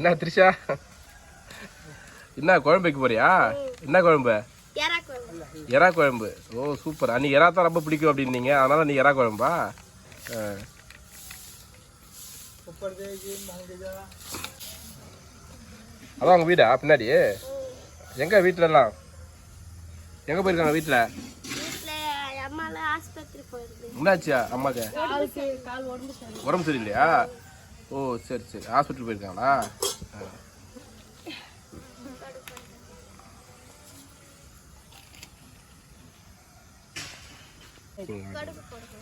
என்ன த்ரிஷா? என்ன குழம்பு வைக்க போறியா? என்ன குழம்பு? எறா குழம்பு. ஓ சூப்பர் அன்னைக்கு எறா தான் ரொம்ப பிடிக்கும் அப்படின்னீங்க. அதனால நீ எறா குழம்பா. அதான் உங்க வீடா? பின்னாடி? எங்க வீட்ல எல்லாம் எங்க போயிருக்காங்க வீட்ல? வீட்டில் என்னாச்சியா அம்மாக்கு? உடம்பு சரியில்லையா? ஓ சரி சரி. ஹாஸ்பிட்டல் போயிருக்காங்களா?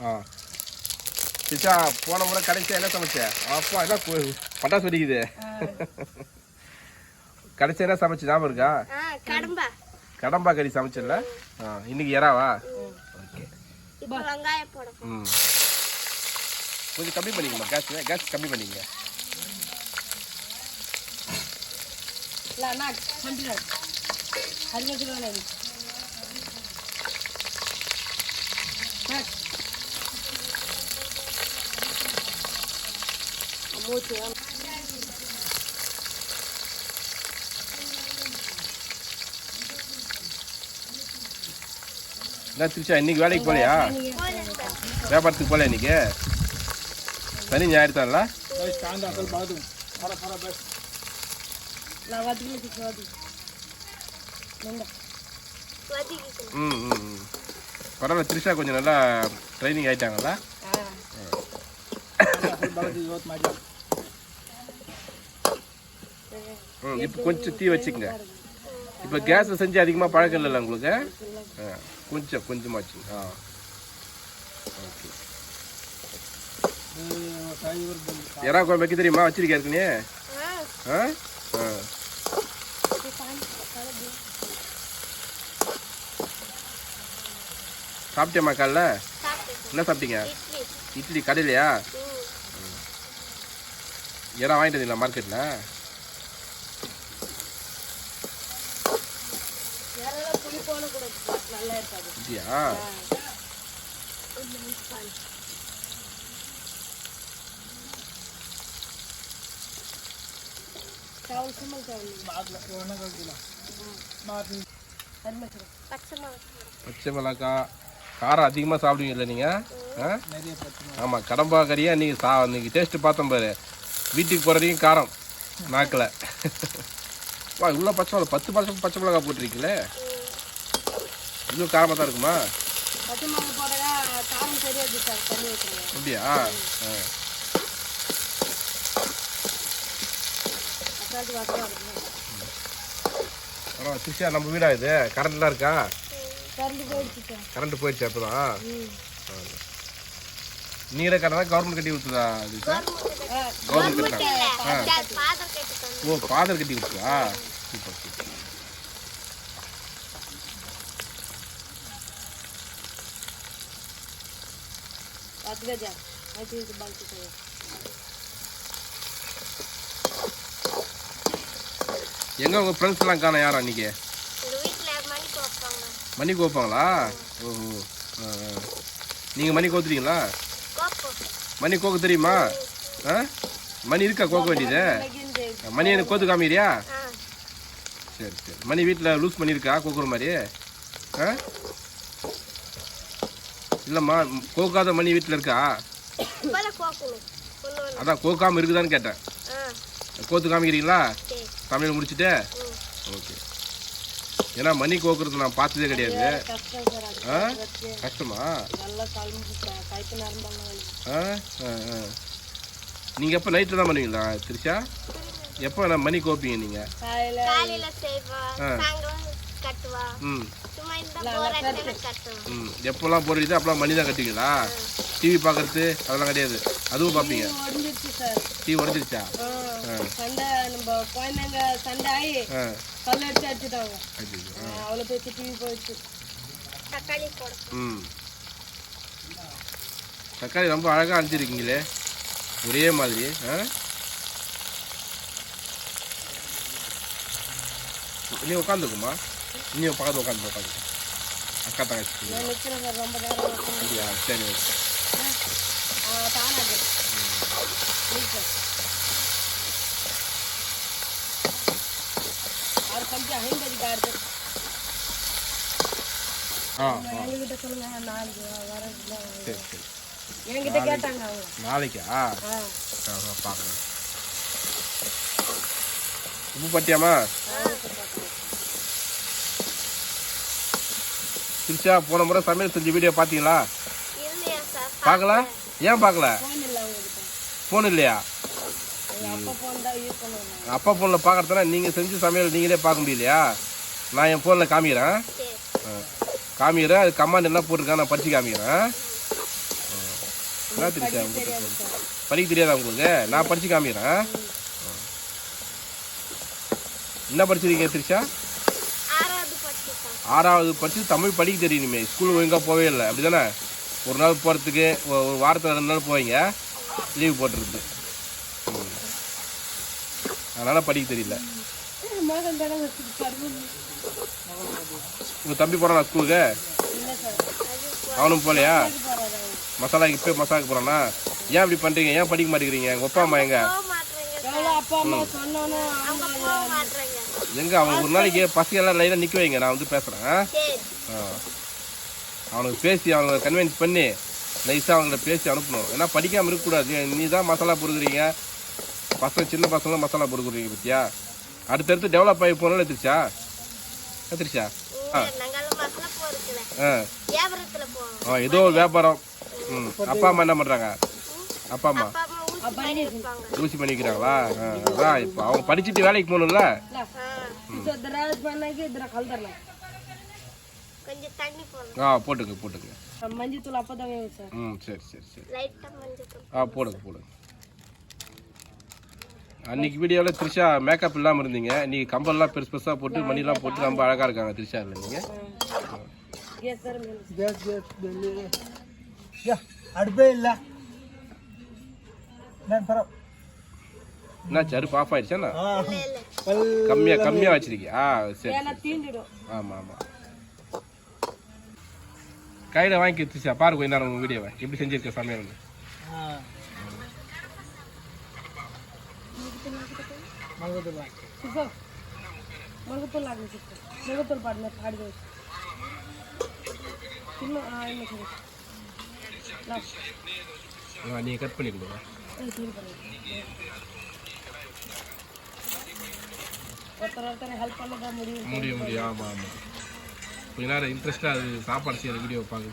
ஆ. சிச்சா போன முறை கடைசியா என்ன சமைச்ச? அப்பா என்ன பட்டாசு வெடிக்குது. கடைசியா என்ன சமைச்சு ஞாபகம் இருக்கா? கடம்பா. கடம்பா கறி சமைச்சல இன்னைக்கு எறாவா ஓகே. இப்போ வெங்காயம் போட ம். கொஞ்சம் கம்மி பண்ணிக்கமா கேஸ் கேஸ் கம்மி பண்ணிக்கங்க. என்ன திருச்சா இன்னைக்கு வேலைக்கு போலையா? வியாபாரத்துக்கு போல இன்னைக்கு? சனி ஞாயிறு தான்ல ம் ம் பரவாயில்ல த்ரிஷா கொஞ்சம் நல்லா ட்ரைனிங் ஆயிட்டாங்கல்ல ம் இப்போ கொஞ்சம் தீ வச்சுக்கங்க. இப்போ கேஸில் செஞ்சு அதிகமாக பழக்கம் இல்லைல்ல உங்களுக்கு? ஆ கொஞ்சம் கொஞ்சமாக வச்சுங்க ஆ ஓகே எறா குழம்பு வைக்க தெரியுமா? வச்சிருக்கேன் ஏற்கனவே? ஆ ஆ. சாப்பிட்டியம்மா காலைல? என்ன சாப்பிட்டீங்க? இட்லி. கடையிலையா இடம் வாங்கிட்டு வந்தீங்களா மார்க்கெட்டில் அப்படியா? பச்சை மிளகா. காரம் அதிகமாக சாப்பிடுவீங்கல்ல நீங்கள் ஆமாம் கடம்பா கறியா நீங்கள் சா இன்னைக்கு டேஸ்ட்டு பார்த்தோம் பாரு. வீட்டுக்கு போகிற வரைக்கும் காரம். நாக்கில். வா இவ்வளோ பச்சை மிளகா பத்து பச்சை பச்சை மிளகா போட்டிருக்கீங்களே. இன்னும் காரமாக தான் இருக்குமா? அப்படியா? ஆ. சிஷியா நம்ம வீடா இது? கரண்ட்லாம் இருக்கா? கரண்ட் போயிடுச்சு சார் கரண்ட் போயிடுச்சு அப்போ தான் நீரை கவர்மெண்ட் கட்டி சார் ஆ, கவர்மெண்ட் கட்டினா? ஓ ஃபாதர் கட்டி கொடுத்தா சூப்பர் சூப்பர். அது சார் எங்கே உங்கள் ஃப்ரெண்ட்ஸ் எல்லாம் காணோம் யாரும் மணி கோப்பாங்களா ஓஹோ நீங்கள் மணி கோத்துறீங்களா? மணி கோக்க தெரியுமா? ஆ? மணி இருக்கா கோக்க வேண்டியது? மணி எனக்கு கோத்து காமிக்கிறியா? சரி சரி. மணி வீட்டில் லூஸ் பண்ணி இருக்கா? கோக்குற மாதிரி? ஆ? இல்லைம்மா கோக்காத மணி வீட்டில் இருக்கா? அதான் கோக்காமல் இருக்குதான்னு கேட்டேன். கோத்து காமிக்கிறீங்களா? சமையல் முடிச்சுட்டு? ஓகே. ஏன்னா மணி கோக்குறது நான் பார்த்ததே கிடையாது. ஆ? கஷ்டமா. ஆ ஆ ஆ. நீங்கள் எப்போ நைட்டில் தான் பண்ணுவீங்களா திருச்சா எப்போ நான் மணி கோப்பீங்க நீங்கள் ம். ம். எப்போல்லாம் போடுறது அப்போலாம் மணி தான் கட்டுவீங்களா? டிவி பார்க்கறது அதெல்லாம் கிடையாது. அதுவும் பார்ப்பீங்க. டிவி உடஞ்சிருச்சா ஆ, சண்டை நம்ம குழந்தைங்க சண்டை ஆகி கல் அடிச்சு அடிச்சுட்டாங்க. அவ்வளோ பேச்சு டிவி போயிடுச்சு. தக்காளி போட. ம். தக்காளி ரொம்ப அழகாக அரைச்சிருக்கீங்களே ஒரே மாதிரி ஆ? நீ உட்காந்துக்குமா நீ பக்கத்தில் உட்காந்து உட்காந்து. அக்கா தங்கச்சி. அப்படியா? சரி ஓகே. சரி சரி. என்கிட்ட கேட்டாங்க அவங்க. நாளைக்கா? ஆ. பார்க்குறேன் உப்பு பட்டியாமா? திருச்சா போன முறை சமையல் செஞ்ச வீடியோ பார்த்தீங்களா பார்க்கல ஏன் பார்க்கல ஃபோன் இல்லையா? அப்பா ஃபோனில் பார்க்குறதுனா நீங்கள் செஞ்சு சமையல் நீங்களே பார்க்க முடியலையா? நான் என் ஃபோனில் காமிக்கிறேன். காமிக்கிறேன். அது கமாண்ட் என்ன போட்டிருக்கேன் நான் படித்து காமிக்கிறேன். என்ன உங்களுக்கு படிக்க தெரியாதா உங்களுக்கு? நான் படித்து காமிக்கிறேன். என்ன படிச்சிருக்கீங்க திருச்சா ஆறாவது படிச்சு தமிழ் படிக்க தெரியணுமே. ஸ்கூல் ஒழுங்காக போவே இல்லை. அப்படி தானே ஒரு நாள் போகிறதுக்கு ஒரு வாரத்தில் ரெண்டு நாள் போவீங்க. லீவ் போட்டுருது ம். அதனால் படிக்க தெரியல. உங்கள் தம்பி போகிறானா ஸ்கூலுக்கு அவனும் போகலையா மசாலாக்கு இப்போ மசாலாக்கு போகிறானா ஏன் இப்படி பண்ணுறீங்க ஏன் படிக்க மாட்டேங்கிறீங்க? உங்கள் அப்பா அம்மா எங்க? எங்க? அவன் ஒரு நாளைக்கு பசங்க எல்லாம் லைனாக நிற்க வைங்க. நான் வந்து பேசுகிறேன் அவனுக்கு பேசி அவனுக்கு கன்வின்ஸ் பண்ணி நைஸாக அவங்கள பேசி அனுப்பணும். ஏன்னா படிக்காமல் இருக்கக்கூடாது. நீ தான் மசாலா பொறுக்குறீங்க. பசங்க சின்ன பசங்களும் மசாலா போட்டு கொடுக்குறீங்க பத்தியா? அடுத்தடுத்து டெவலப் ஆகி போனாலும் எடுத்துருச்சா எடுத்துருச்சா ஆ. ஏதோ ஒரு வியாபாரம். ம். அப்பா அம்மா என்ன பண்ணுறாங்க அப்பா அம்மா? ஊசி பண்ணிக்கிறாங்களா அதான் இப்போ அவங்க படிச்சுட்டு வேலைக்கு போகணும்ல? ஆ. போட்டுங்க போட்டுங்க. மஞ்சள் தூள் அப்போ ம் சரி சரி சரி. ஆ போடுங்க போடுங்க. அன்னைக்கு வீடியோவில் த்ரிஷா மேக்கப் இல்லாமல் இருந்தீங்க. நீ கம்பல்லாம் பெருசு பெருசாக போட்டு மணிலாம் போட்டு ரொம்ப அழகாக இருக்காங்க த்ரிஷா இல்லை நீங்கள் அடுப்பே இல்லை. என்ன சருப்பு ஆஃப் ஆயிடுச்சாண்ணா கம்மியாக கம்மியாக வச்சிருக்கியா? சரி ஆமாம் ஆமாம் கையில் வாங்கி த்ரிஷா. பாரு என்ன நேரம் உங்கள் வீடியோவை. எப்படி செஞ்சுருக்க சமையல் మరుగుతులు చూసుకో మరుగుతులు లాగా చూసుకో మరుగుతులు పడిన పాడి చిన్న நீ கட் பண்ணிக்கணும் ஒருத்தர் ஒருத்தர் ஹெல்ப் பண்ண முடியும். முடியும் முடியும். ஆமாம் ஆமாம் கொஞ்ச நேரம் சாப்பாடு செய்கிற வீடியோ பார்க்கு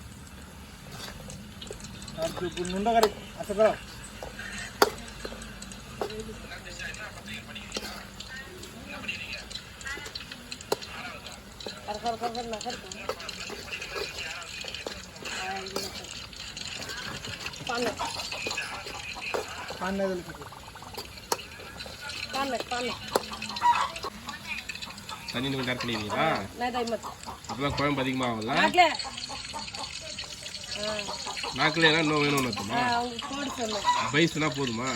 முண்டகாரி அச்சா கூட பண்ணதில் பண்ண பண்ண தண்ணி கொஞ்சம் கரெக்ட் பண்ணிடுவீங்களா அப்பதான் குழம்பு அதிகமாகல நாக்கில் ஏதாவது இன்னும் வேணும்னு அர்த்தமா பைஸ்னா போதுமா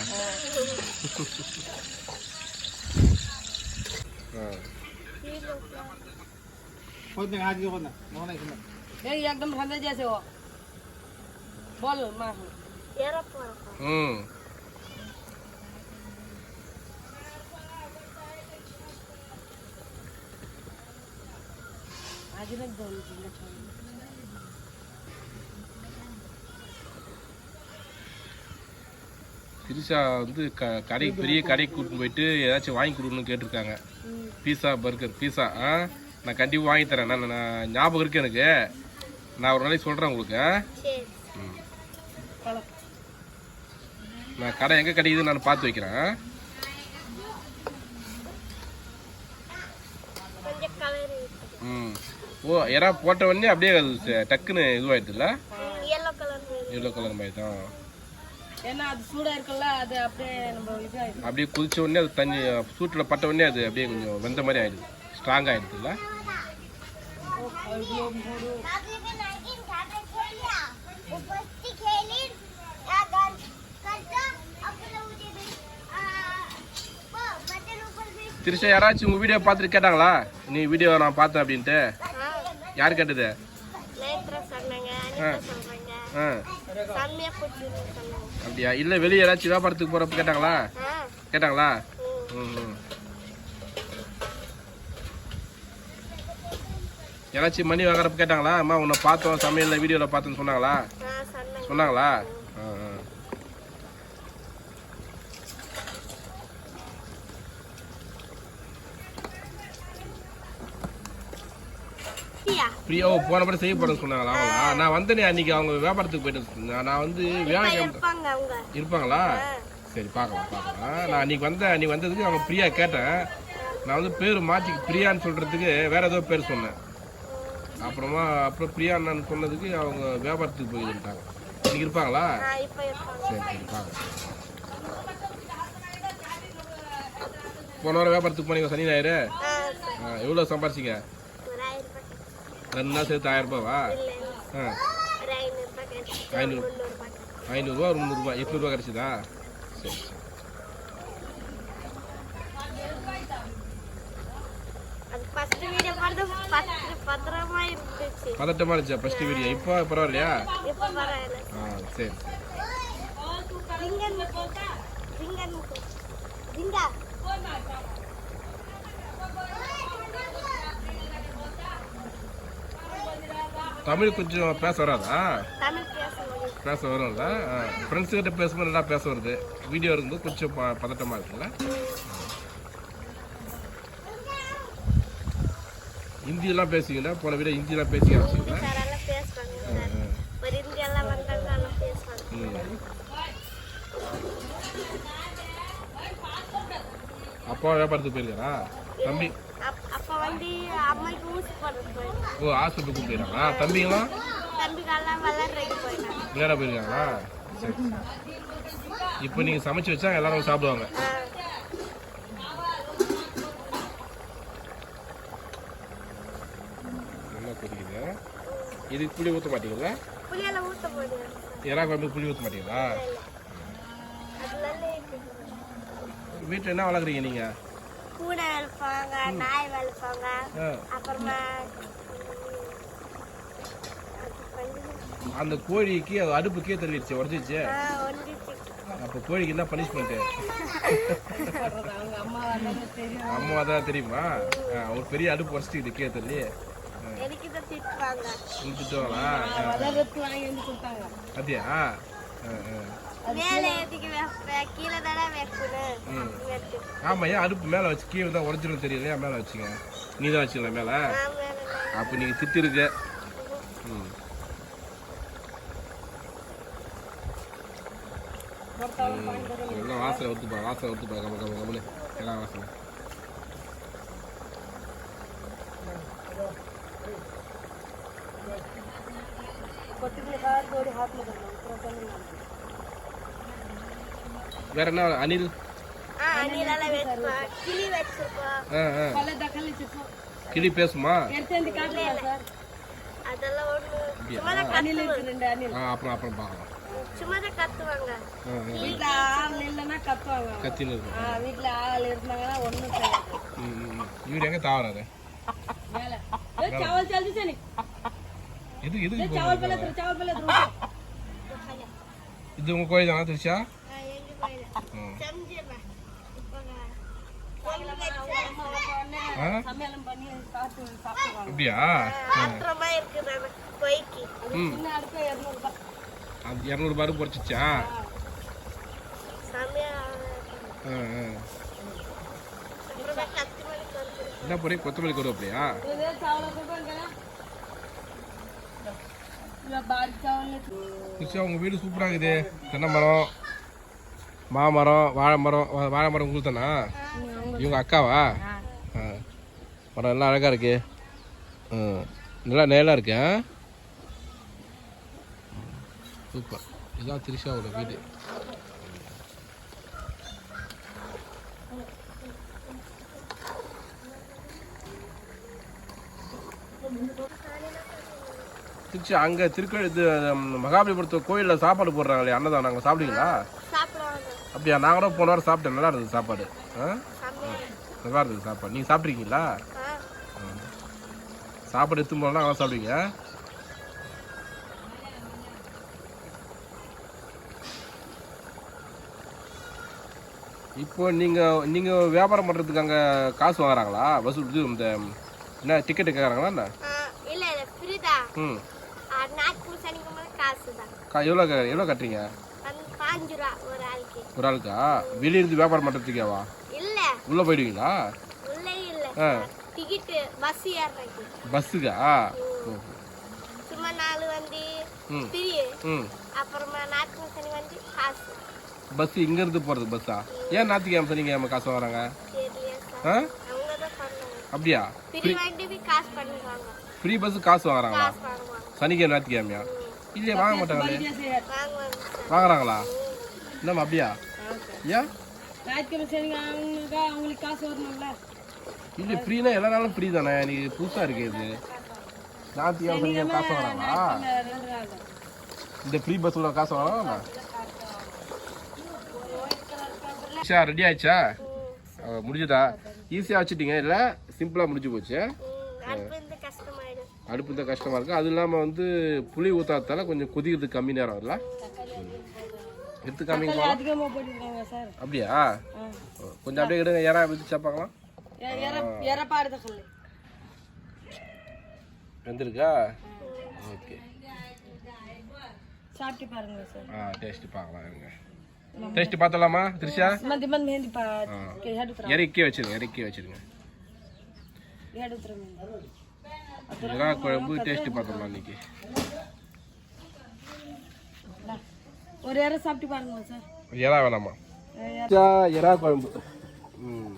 एकदम ठंडे जैसे हो बोल हम्म आज ना दो புதுசா வந்து க கடை பெரிய கடைக்கு கூட்டிட்டு போயிட்டு ஏதாச்சும் வாங்கி கொடுக்கணும்னு கேட்டிருக்காங்க. பீஸா பர்கர் பீஸா ஆ? நான் கண்டிப்பாக வாங்கி தரேன். நான் நான் ஞாபகம் இருக்கு எனக்கு. நான் ஒரு நாளைக்கு சொல்கிறேன் உங்களுக்கு. ம். நான் கடை எங்கே கிடைக்குதுன்னு நான் பார்த்து வைக்கிறேன். ம். ஓ யாரா போட்ட உடனே அப்படியே டக்குன்னு இதுவாயிடுதுல்ல? எல்லோ கலர் மாதிரி தான். ஏன்னா அது சூடா இருக்குல்ல அது அப்படியே நம்ம இதாயிடும். அப்படியே குதிச்ச உடனே அது தண்ணி சூட்டில் பட்ட உடனே அது அப்படியே கொஞ்சம் வெந்த மாதிரி ஆயிடுது. ஸ்ட்ராங் ஆயிடுதுல்ல? திருஷா யாராச்சும் உங்கள் வீடியோ பார்த்துட்டு கேட்டாங்களா? நீ வீடியோ நான் பார்த்தேன் அப்படின்ட்டு. யார் கேட்டது? ஆ. சொன்னாங்க. அப்படியா? இல்லை வெளியே யாராச்சும் வியாபாரத்துக்கு போகிறப்ப கேட்டாங்களா? கேட்டாங்களா? ம். ம் ம். யாராச்சும் மணி வாங்குறப்ப கேட்டாங்களா? அம்மா உன்னை பார்த்தோம் சமையலில் வீடியோவில் பார்த்தோன்னு சொன்னாங்களா? சொன்னாங்களா ஆ ஆ பிரியா பிரியா ஓ போன படம் செய்ய போறேன்னு சொன்னாங்களா? அவங்களா? நான் வந்தேனே அன்னைக்கு அவங்க வியாபாரத்துக்கு போயிட்டு நான் வந்து வியாழக்கிழமை இருப்பாங்களா? சரி பார்க்கலாம் பார்க்கலாம். நான் அன்னைக்கு வந்தேன். அன்னைக்கு வந்ததுக்கு அவங்க பிரியா கேட்டேன். நான் வந்து பேர் மாற்றி பிரியான்னு சொல்கிறதுக்கு வேற ஏதோ பேர் சொன்னேன். அப்புறமா அப்புறம் பிரியா அண்ணன் சொன்னதுக்கு அவங்க வியாபாரத்துக்கு போயிருந்தாங்க இன்னைக்கு இருப்பாங்களா? சரி சரி பார்க்கலாம். போன வாரம் வியாபாரத்துக்கு போனீங்க சனி ஞாயிறு. எவ்வளோ சம்பாரிச்சிங்க? ரெண்டு நாள் சேர்த்து ஆயிரம் ரூபாவா ஆ ஐநூறு ஐநூறுரூவா ஒரு முந்நூறுரூவா எட்நூறுவா கிடச்சிதா சரி சரி ஃபர்ஸ்ட் பத்திரமா இருந்துச்சு ஃபஸ்ட்டு வீடியோ இப்போ பரவாயில்லையா ஆ சரி ரிங்கன் தமிழ் கொஞ்சம் பேச வராதா? பேச வரும்ல ஃப்ரெண்ட்ஸ் கிட்ட பேசும்போது நல்லா பேச வருது. வீடியோ இருக்கும்போது கொஞ்சம் ப பதட்டமாக இருக்குல்ல? ஹிந்தியெல்லாம் பேசுவீங்களா? போன வீடியோ ஹிந்தியெல்லாம் பேசி ஆரம்பிச்சிங்களா அப்பா வியாபாரத்துக்கு போயிருக்காரா? தம்பி? வந்து அம்மாக்கு ஊசி போடுறது ஓ ஹாஸ்பிட்டலுக்கு போயிருக்காங்களா தம்பிங்களாம் தம்பிக்கெல்லாம் விளாட்றதுக்கு போயிட்டாங்க. விளையாட போயிருக்காங்களா? சரி. இப்போ நீங்கள் சமைச்சு வச்சா எல்லாரும் சாப்பிடுவாங்க. நல்லா கொதிக்குது. இதுக்கு புளி ஊற்ற மாட்டீங்களா? புளியெல்லாம் ஊற்ற போடுங்க எறா குழம்பு புளி ஊற்ற மாட்டீங்களா? வீட்டில் என்ன வளர்க்குறீங்க நீங்கள் பூனை வளர்ப்பாங்க நாய் வளர்ப்பாங்க. ஆ. அப்புறமா அந்த கோழிக்கு அது அடுப்பு கீழே தள்ளிடுச்சு ஒன்றிச்சு அப்போ கோழிக்கு என்ன பனிஷ்மெண்ட்டு அவங்க அம்மா தான் தெரியுமா? ஆ, ஒரு பெரிய அடுப்பு உடச்சிட்டு கீழே தள்ளி. திட்டுவாங்களா? அப்படியா? ஆமாம் ஏன் அடுப்பு மேலே வச்சு கீழே தான் உடச்சிடும் தெரியலையா? மேலே வச்சுங்க நீ தான் வச்சுங்களா மேலே. அப்போ நீங்கள் திட்டிருக்கு. ம். எல்லாம் வாசனை ஊற்றுப்பா வாசனை ஊற்றுப்பா கம்ம கம்ம கம்மனு எல்லாம் வாசனை கொத்துக்கிற கார் ஹாத்ல கொடுக்கணும் வேற என்ன அணில் கிளி பேசுமா? அப்புறம் அப்புறம் பார்க்கலாம். கத்தின்னு இருக்கும். வீட்டுல ஆள் இருந்தாங்கன்னா ஒண்ணும் இவர் எங்க தாவறாரு? இது இது இது உங்க கோயில் தானா திருச்சா அப்படியா? இரநூறுபா குறைச்சிச்சா என்ன பண்ணி கொத்தமல்லி கொடு அப்படியா? உங்க வீடு சூப்பராக இருக்குது. தென்னை மரம். மாமரம் வாழை மரம் வா- வாழை மரம் உங்களுக்கு தானா இவங்க அக்காவா? ஆ. மரம் எல்லாம் அழகாக இருக்கு. நல்லா நேலாக இருக்கு சூப்பர். இதுதான் திரிஷாவோட வீடு. திருச்சி அங்கே திருக்க இது மகாபலிபுரத்து கோயிலில் சாப்பாடு போடுறாங்களே அன்னதானம் நாங்கள் சாப்பிடுவீங்களா? சாப்பிடுவாங்க அப்படியா? நான் கூட போன வாரம் சாப்பிட்டேன். நல்லா இருந்தது சாப்பாடு. ஆ? நல்லா இருந்தது சாப்பாடு. நீங்கள் சாப்பிட்ருக்கீங்களா சாப்பாடு எடுத்து போனால் நல்லா சாப்பிடுவீங்க. இப்போ நீங்கள் நீங்கள் வியாபாரம் பண்ணுறதுக்கு அங்கே காசு வாங்குறாங்களா? வசூல் இது இந்த என்ன டிக்கெட்டு கேட்குறாங்களா என்ன? ம். எவ்வளோ எவ்வளோ கட்டுறீங்க? ஒரு ஆளுக்கு? வெளியே இருந்து வியாபாரம் பண்ணுறதுக்கேவா இல்ல. உள்ளே போயிடுவீங்களா? உள்ளே இல்ல. ஆ. பஸ் ஏறுறதுக்கு. பஸ்ஸுக்கா சும்மா நாலு வந்து ம். ஃப்ரீ ம். அப்புறமா நாட்கள் சனி வந்து காசு. பஸ்ஸு இங்கேருந்து போகிறது பஸ்ஸா ஏன் ஞாத்திக்கிழமை சனிக்கிழமை காசு தெரியல ஆ? அவங்க தான் அப்படியா? ஃப்ரீ வாங்கிட்டு போய் காசு பண்ணுவாங்க. ஃப்ரீ பஸ் காசு வாங்குறாங்களா? காசு வாங்குவாங்க. சனிக்கிழமை ஞாயிற்றுக்கிழமையா? இல்லையே வாங்க மாட்டாங்களே. வாங்குவாங்க சார். வாங்குறாங்களா? என்னம்மா அப்படியா? ஏன்? ஞாயிற்றுக்கிழமை சரிங்க. அவங்களுக்கு அவங்களுக்கு காசு வரணும்ல. இல்லை ஃப்ரீனா எல்லா நாளும் ஃப்ரீ தானே? எனக்கு புதுசாக இருக்கு இது. ஞாயிற்றுக்கிழமை சனிக்கிழமை காசு தான் இந்த ஃப்ரீ பஸ்ஸில் காசு வாங்குறாங்களா ஷா ரெடி ஆயிடுச்சா? முடிஞ்சுதா? ஈஸியாக வச்சுட்டீங்க. இல்லை சிம்பிளாக முடிஞ்சு போச்சு. அடுப்பு தான் கஷ்டமாக இருக்குது அது இல்லாமல் வந்து புளி ஊற்றாதால கொஞ்சம் கொதிக்கிறதுக்கு கம்மி நேரம் இல்லை எடுத்து காமிங்க சார். அப்படியா? கொஞ்சம் அப்படியே எடுங்க ஏறா விதிச்சா பார்க்கலாம் வந்துருக்கா? ஓகே. சாப்பிட்டு பாருங்க சார். ஆ டேஸ்ட் பார்க்கலாம் இருங்க. டேஸ்ட் பார்த்தலாமா திருஷா? மந்தி மந்தி மெஹந்தி பா இறக்கி வச்சிருங்க இறக்கி வச்சிருங்க. இறா குழம்பு டேஸ்ட் பார்த்தலாம் இன்னைக்கு. ஒரு யாரும் சாப்பிட்டு பாருங்க சார். இறா வேணாமா இறா. குழம்பு. ம்.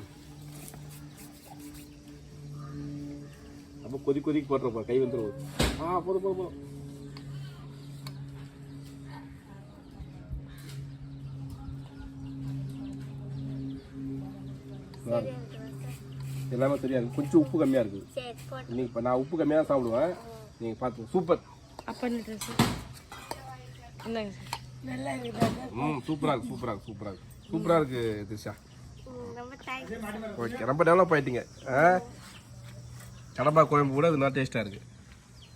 அப்போ கொதி கொதிக்கு போட்டுருப்பா கை வந்துடும் ஆ போதும் போதும் போதும். எல்லாமே தெரியாது கொஞ்சம் உப்பு கம்மியாக இருக்குது நீங்கள் இப்போ நான் உப்பு கம்மியாக தான் சாப்பிடுவேன். நீங்கள் பார்த்து சூப்பர். அப்பன்னிட்டு இருக்குதா? ம் சூப்பராக இருக்கு சூப்பராக இருக்கு சூப்பராக இருக்கு. சூப்பராக இருக்கு திரிஷா. ஓகே ரொம்ப டெவலப் ஆயிட்டீங்க. ஆ? கடம்பா குழம்பு கூட இது நல்லா டேஸ்ட்டாக இருக்கு.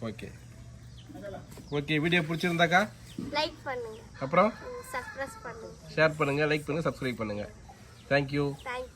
ஓகே ஓகே வீடியோ பிடிச்சிருந்தாக்கா? லைக் பண்ணுங்க. அப்புறம்? சப்ஸ்கிரைப் பண்ணுங்க. ஷேர் பண்ணுங்கள் லைக் பண்ணுங்கள் சப்ஸ்கிரைப் பண்ணுங்கள் தேங்க்யூ தேங்க்யூ